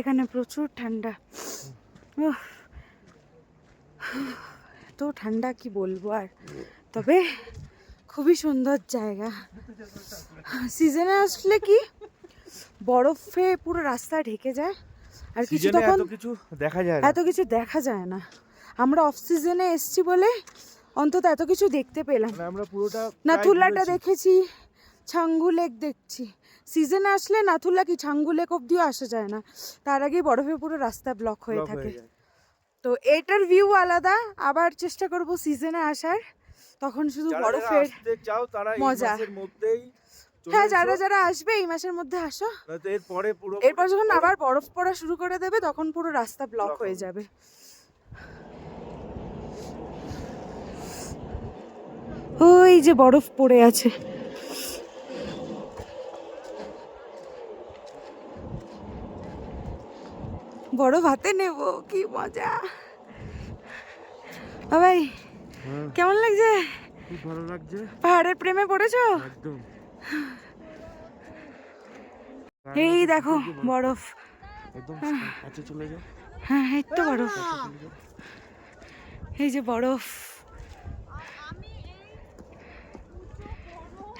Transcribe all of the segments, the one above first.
এখানে প্রচুর ঠান্ডা। এত ঠান্ডা কি বলব আর? তবে খুবই সুন্দর জায়গা। সিজনে আসলে কি? বরফে পুরো রাস্তা ঢেকে যায়। আর কিছু তখন এত কিছু দেখা যায় না। এত কিছু দেখা যায় না। আমরা অফ সিজনে এসছি বলে অন্তত এত কিছু দেখতে পেলাম। মানে আমরা পুরোটা ঘুরেছি। দেখেছি ছাঙ্গু লেক দেখছি। সিজনে আসলে নাথুলা কি ছাঙ্গু লেক অব্দিও আসা যায় না। তার আগে বরফে পুরো রাস্তা ব্লক হয়ে থাকে। তো এটার ভিউ আলাদা আবার চেষ্টা করব সিজনে আসার। তখন শুধু বরফের মজা। হ্যাঁ যারা যারা আসবে এই মাসের মধ্যে আসো। এরপরে পুরো এরপর যখন আবার বরফ পড়া শুরু করে দেবে তখন পুরো রাস্তা ব্লক হয়ে যাবে। ওই যে বরফ পড়ে আছে। বরফ হাতে নেব কি মজা। ভাই হ্যাঁ, কেমন লাগছে? ভালো লাগছে। পাহাড়ের প্রেমে পড়েছো? একদম। এই দেখো বরফ। একদম। কাছে চলে যাও। হ্যাঁ এই তো বরফ। এই যে বরফ।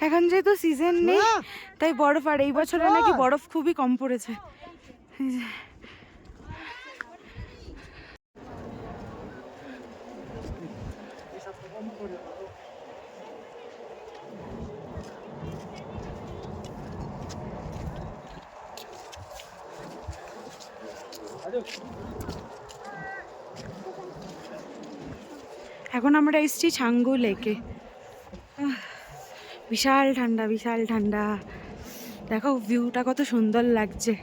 এখন যেহেতু সিজন নেই তাই বরফ আর এই বছরে নাকি বরফ খুবই কম পড়েছে এই যে। এখন আমরা এসেছি ছাঙ্গু লেকে। বিশাল ঠান্ডা বিশাল ঠান্ডা। দেখো ভিউটা কত সুন্দর লাগছে।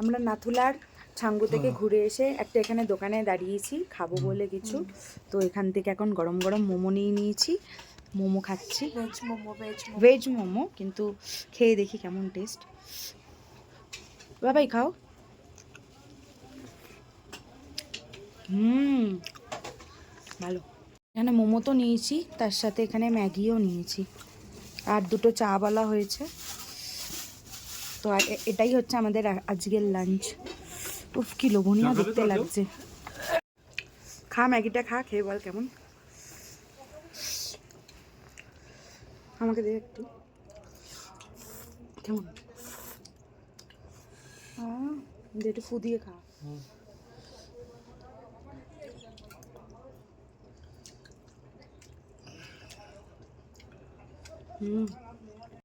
আমরা নাথুলার ছাঙ্গু থেকে ঘুরে এসে একটা এখানে দোকানে দাঁড়িয়েছি খাব বলে কিছু। তো এখান থেকে এখন গরম গরম মোমো নিয়ে নিয়েছি মোমো খাচ্ছি। Veg momo veg veg momo কিন্তু খেয়ে দেখি কেমন টেস্ট বাবাই খাও। হুম ভালো। এখানে মোমো তো নিয়েছি তার সাথে এখানে ম্যাগিও নিয়েছি। আর দুটো চা বলা হয়েছে। তো আর এটাই হচ্ছে আমাদের আজকের লাঞ্চ উফ কি লোভনীয় দেখতে লাগছে। খা ম্যাগিটা খা খেয়ে বল কেমন। আমাকে দে একটু। কেমন? দে একটু ফু দিয়ে খা। হুম।